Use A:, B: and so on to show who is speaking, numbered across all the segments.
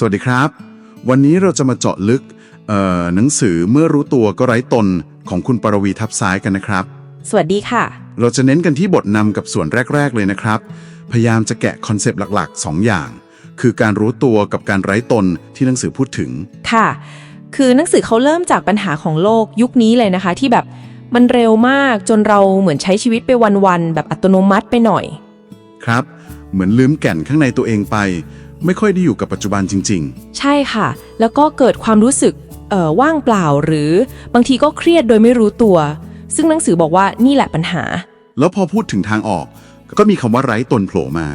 A: สวัสดีครับ วันนี้เราจะมาเจาะลึกเอ่อหนังสือเมื่อรู้ตัวก็ไร้ตนของคุณปรวีทับซ้ายกันนะครับ
B: สวัสดีค่ะ
A: เราจะเน้นกันที่บทนำกับส่วนแรก ๆ เลยนะครับ พยายามจะแกะคอนเซปต์หลักๆ 2 อย่าง คือการรู้ตัวกับการไร้ตนที่หนังสือพูดถึง
B: ค่ะ คือหนังสือเขาเริ่มจากปัญหาของโลกยุคนี้เลยนะคะ ที่แบบมันเร็วมากจนเราเหมือนใช้ชีวิตไปวันๆแบบอัตโนมัติไปหน่อย
A: ครับ เหมือนลืมแก่นข้างในตัวเองไป ไม่ค่อยได้อยู่กับปัจจุบันจริง
B: ใช่ค่ะ แล้วก็เกิดความรู้สึกเอ่อว่างเปล่าหรือบางทีก็เครียดโดยไม่รู้ตัว ซึ่งหนังสือบอกว่านี่แหละปัญหา
A: ๆ แล้วพอพูดถึงทางออก ก็มีคำว่าไร้ตนโผล่มา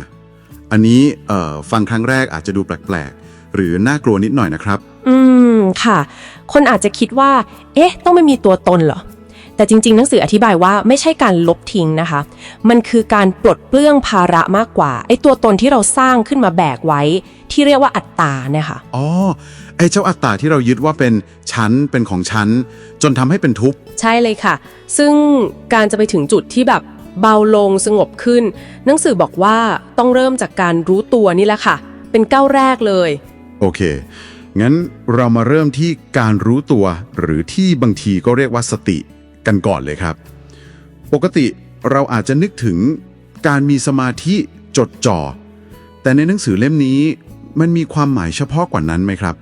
A: อันนี้เอ่อฟังครั้งแรกอาจจะดูแปลกๆ หรือน่ากลัวนิดหน่อยนะครับ
B: อืมค่ะ คนอาจจะคิดว่า เอ๊ะ ต้องไม่มีตัวตนเหรอ แต่จริงๆ หนังสืออธิบายว่าไม่ใช่การลบทิ้งนะคะ มันคือการปลดเปลื้องภาระมากกว่าไอ้ตัวตนที่เราสร้างขึ้นมาแบกไว้ ที่เรียกว่าอัตตาเนี่ยค่ะ
A: อ๋อ ไอ้เจ้าอัตตาที่เรายึดว่าเป็นฉันเป็นของฉันจนทำให้เป็นทุกข์
B: ใช่เลยค่ะ ซึ่งการจะไปถึงจุดที่แบบเบาลงสงบขึ้น หนังสือบอกว่าต้องเริ่มจากการรู้ตัวนี่แหละค่ะ เป็นก้าวแรกเลย
A: โอเค งั้นเรามาเริ่มที่การรู้ตัวหรือที่บางทีก็เรียกว่าสติ กันก่อนเลยครับ ปกติเราอาจจะนึกถึงการมีสมาธิจดจ่อ แต่ในหนังสือเล่มนี้มันมีความหมายเฉพาะกว่านั้นไหมครับ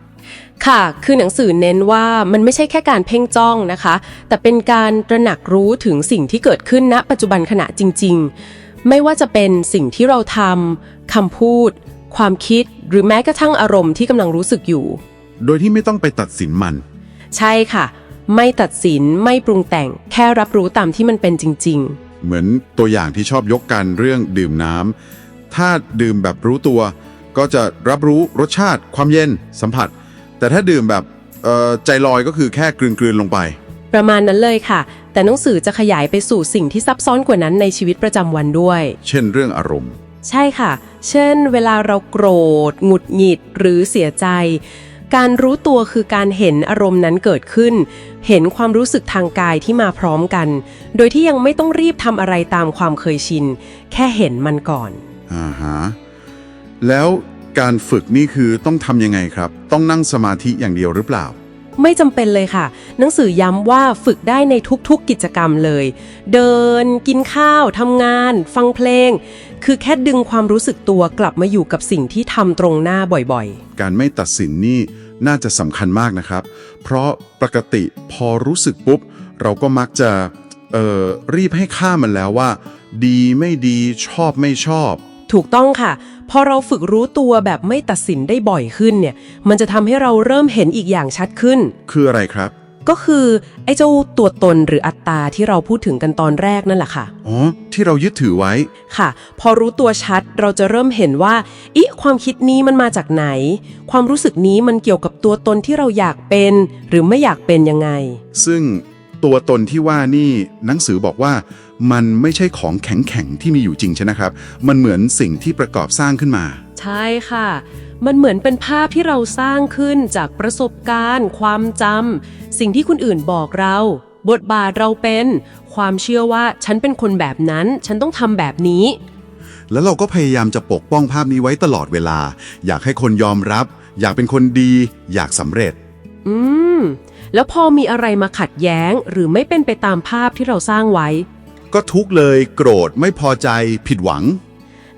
B: ค่ะ คือหนังสือเน้นว่ามันไม่ใช่แค่การเพ่งจ้องนะคะ แต่เป็นการตระหนักรู้ถึงสิ่งที่เกิดขึ้นณ ปัจจุบันขณะจริง ๆ ไม่ว่าจะเป็นสิ่งที่เราทำคำพูด ความคิด หรือแม้กระทั่งอารมณ์ที่กำลังรู้สึกอยู่
A: โดยที่ไม่ต้องไปตัดสินมัน
B: ใช่ค่ะ ไม่ตัดสินไม่ปรุงแต่ง แค่รับรู้ตามที่มันเป็นจริง
A: เหมือนตัวอย่างที่ชอบยกกันเรื่องดื่มน้ำถ้าดื่มแบบรู้ตัว ก็จะรับรู้รสชาติความเย็นสัมผัส แต่ถ้าดื่มแบบเอ่อใจลอยก็คือแค่กลืนๆลงไป
B: ๆ ประมาณนั้นเลยค่ะ แต่หนังสือจะขยายไปสู่สิ่งที่ซับซ้อนกว่านั้นในชีวิตประจำวันด้วย
A: เช่นเรื่องอารมณ์
B: ใช่ค่ะ เช่น เวลาเราโกรธ หงุดหงิด หรือเสียใจ การรู้ตัวคือการเห็นอารมณ์นั้นเกิดขึ้น เห็นความรู้สึกทางกายที่มาพร้อมกัน โดยที่ยังไม่ต้องรีบทำอะไรตามความเคยชิน แค่เห็นมันก่อน
A: อ่าฮะ แล้วการฝึกนี่คือต้องทำยังไงครับ ต้องนั่งสมาธิอย่างเดียวหรือเปล่า
B: ไม่จำเป็นเลยค่ะ หนังสือย้ำว่าฝึกได้ในทุกๆกิจกรรมเลย เดิน กินข้าวทำงาน ฟังเพลง คือแค่ดึงความรู้สึกตัวกลับมาอยู่กับสิ่งที่ทำตรงหน้าบ่อยๆ
A: การไม่ตัดสินนี่น่าจะสำคัญมากนะครับ เพราะปกติพอรู้สึกปุ๊บ เราก็มักจะเอ่อรีบให้ค่ามันแล้วว่า ดีไม่ดีชอบไม่ชอบ
B: ถูกต้องค่ะ พอเราฝึกรู้ตัวแบบไม่ตัดสินได้บ่อยขึ้นเนี่ย มันจะทำให้เราเริ่มเห็นอีกอย่างชัดขึ้น
A: คืออะไรครับ
B: ก็คือไอ้เจ้าตัวตนหรืออัตตาที่เราพูดถึงกันตอนแรกนั่นแหละค่ะ
A: อ๋อ ที่เรายึดถือไว้
B: ค่ะ พอรู้ตัวชัดเราจะเริ่มเห็นว่าอิความคิดนี้มันมาจากไหน ความรู้สึกนี้มันเกี่ยวกับตัวตนที่เราอยากเป็น หรือไม่อยากเป็นยังไง
A: ซึ่งตัวตนที่ว่านี่หนังสือบอกว่า มันไม่ใช่ของแข็งๆที่มีอยู่จริงใช่ไหมครับ มันเหมือนสิ่งที่ประกอบสร้างขึ้นมา
B: ใช่ค่ะ มันเหมือนเป็นภาพที่เราสร้างขึ้นจากประสบการณ์ ความจำสิ่งที่คนอื่นบอกเรา บทบาทเราเป็น ความเชื่อว่าฉันเป็นคนแบบนั้น ฉันต้องทำแบบนี้
A: แล้วเราก็พยายามจะปกป้องภาพนี้ไว้ตลอดเวลา อยากให้คนยอมรับ อยากเป็นคนดี อยากสำเร็จ
B: อืม แล้วพอมีอะไรมาขัดแย้ง หรือไม่เป็นไปตามภาพที่เราสร้างไว้
A: ก็ทุกข์เลย โกรธไม่พอใจผิดหวัง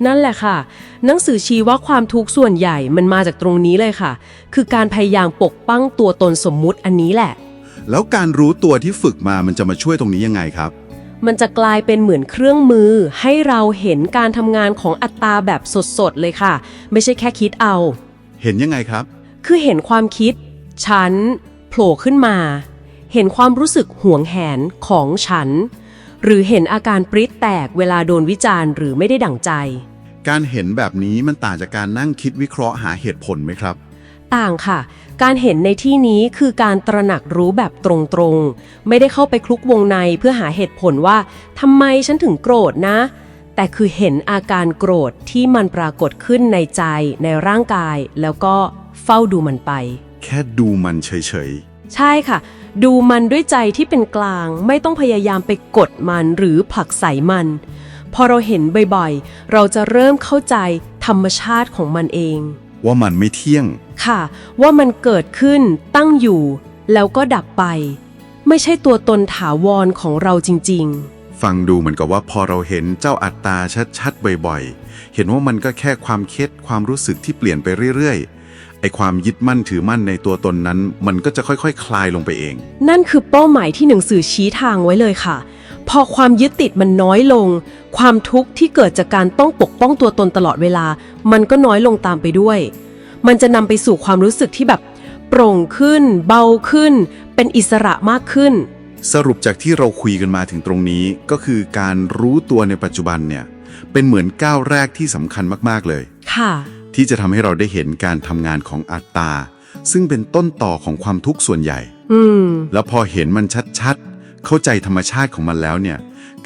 B: นั่นแหละค่ะ หนังสือชี้ว่าความทุกข์ส่วนใหญ่มันมาจากตรงนี้เลยค่ะ คือการพยายามปกป้องตัวตนสมมุติอันนี้แหละ
A: แล้วการรู้ตัวที่ฝึกมามันจะมาช่วยตรงนี้ยังไงครับ
B: มันจะกลายเป็นเหมือนเครื่องมือ ให้เราเห็นการทำงานของอัตตาแบบสดๆเลยค่ะ ไม่ใช่แค่คิดเอา
A: เห็นยังไงครับ
B: คือเห็นความคิด ฉันโผล่ขึ้นมา เห็นความรู้สึกห่วงแหนของฉัน หรือเห็นอาการปริ๊ดแตกเวลาโดนวิจารณ์หรือไม่ได้ดั่งใจ
A: การเห็นแบบนี้มันต่างจากการนั่งคิดวิเคราะห์หาเหตุผลไหมครับ
B: ต่างค่ะ การเห็นในที่นี้คือการตระหนักรู้แบบตรงๆ ไม่ได้เข้าไปคลุกวงในเพื่อหาเหตุผลว่าทำไมฉันถึงโกรธนะ แต่คือเห็นอาการโกรธที่มันปรากฏขึ้นในใจในร่างกาย แล้วก็เฝ้าดูมันไป
A: แค่ดูมันเฉย
B: ใช่ค่ะ ดูมันด้วยใจที่เป็นกลาง ไม่ต้องพยายามไปกดมันหรือผลักใส่มัน พอเราเห็นบ่อยๆ เราจะเริ่มเข้าใจธรรมชาติของมันเอง
A: ๆ
C: ว่ามันไม่เที่ยง
B: ค่ะ ว่ามันเกิดขึ้นตั้งอยู่ แล้วก็ดับไป ไม่ใช่ตัวตนถาวรของเราจริง
A: ฟังดูเหมือนกับว่าพอเราเห็นเจ้าอัตตาชัดๆ บ่อยๆ เห็นว่ามันก็แค่ความเคล็ดความรู้สึกที่เปลี่ยนไปเรื่อยๆ ไอความยึดมั่นถือมั่นในตัวตนนั้น มันก็จะค่อยๆคคลายลงไปเอง
B: ๆนั่นคือเป้าหมายที่หนังสือชี้ทางไว้เลยค่ะ พอความยึดติดมันน้อยลง ความทุกข์ที่เกิดจากการต้องปกป้องตัวตนตลอดเวลา มันก็น้อยลงตามไปด้วย มันจะนำไปสู่ความรู้สึกที่แบบโปร่งขึ้น เบาขึ้น เป็นอิสระมากขึ้น
A: สรุปจากที่เราคุยกันมาถึงตรงนี้ก็คือการรู้ตัวในปัจจุบันเนี่ยเป็นเหมือนก้าวแรกที่สำคัญมากๆเลย
B: ค่ะ
A: ที่จะทำให้เราได้เห็นการทำงานของอัตตา ซึ่งเป็นต้นต่อของความทุกข์ส่วนใหญ่
B: อืม
A: แล้วพอเห็นมันชัดๆ เข้าใจธรรมชาติของมันแล้วเนี่ย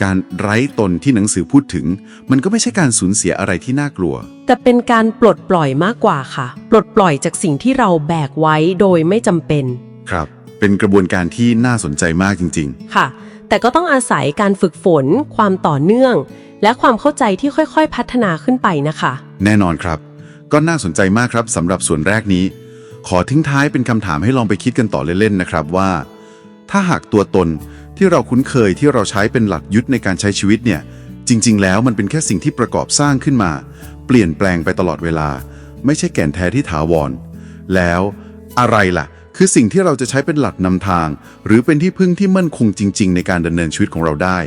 A: การไร้ตนที่หนังสือพูดถึง มันก็ไม่ใช่การสูญเสียอะไรที่น่ากลัว
B: แต่เป็นการปลดปล่อยมากกว่าค่ะ ปลดปล่อยจากสิ่งที่เราแบกไว้โดยไม่จำเป็น
A: ครับ เป็นกระบวนการที่น่าสนใจมากจริง
B: ค่ะ แต่ก็ต้องอาศัยการฝึกฝน ความต่อเนื่อง และความเข้าใจที่ค่อยๆ พัฒนาขึ้นไปนะคะ
A: ๆ แน่นอนครับ ก็น่าสนใจมากครับสำหรับส่วนแรกนี้ ขอทิ้งท้ายเป็นคำถามให้ลองไปคิดกันต่อเล่นๆนะครับว่า ถ้าหากตัวตนที่เราคุ้นเคยที่เราใช้เป็นหลักยึดในการใช้ชีวิตเนี่ย จริง ๆ แล้วมันเป็นแค่สิ่งที่ประกอบสร้างขึ้นมา เปลี่ยนแปลงไปตลอดเวลา ไม่ใช่แก่นแท้ที่ถาวร แล้วอะไรล่ะ คือสิ่งที่เราจะใช้เป็นหลักนำทาง หรือเป็นที่พึ่งที่มั่นคงจริง ๆ ในการดำเนินชีวิตของเราได้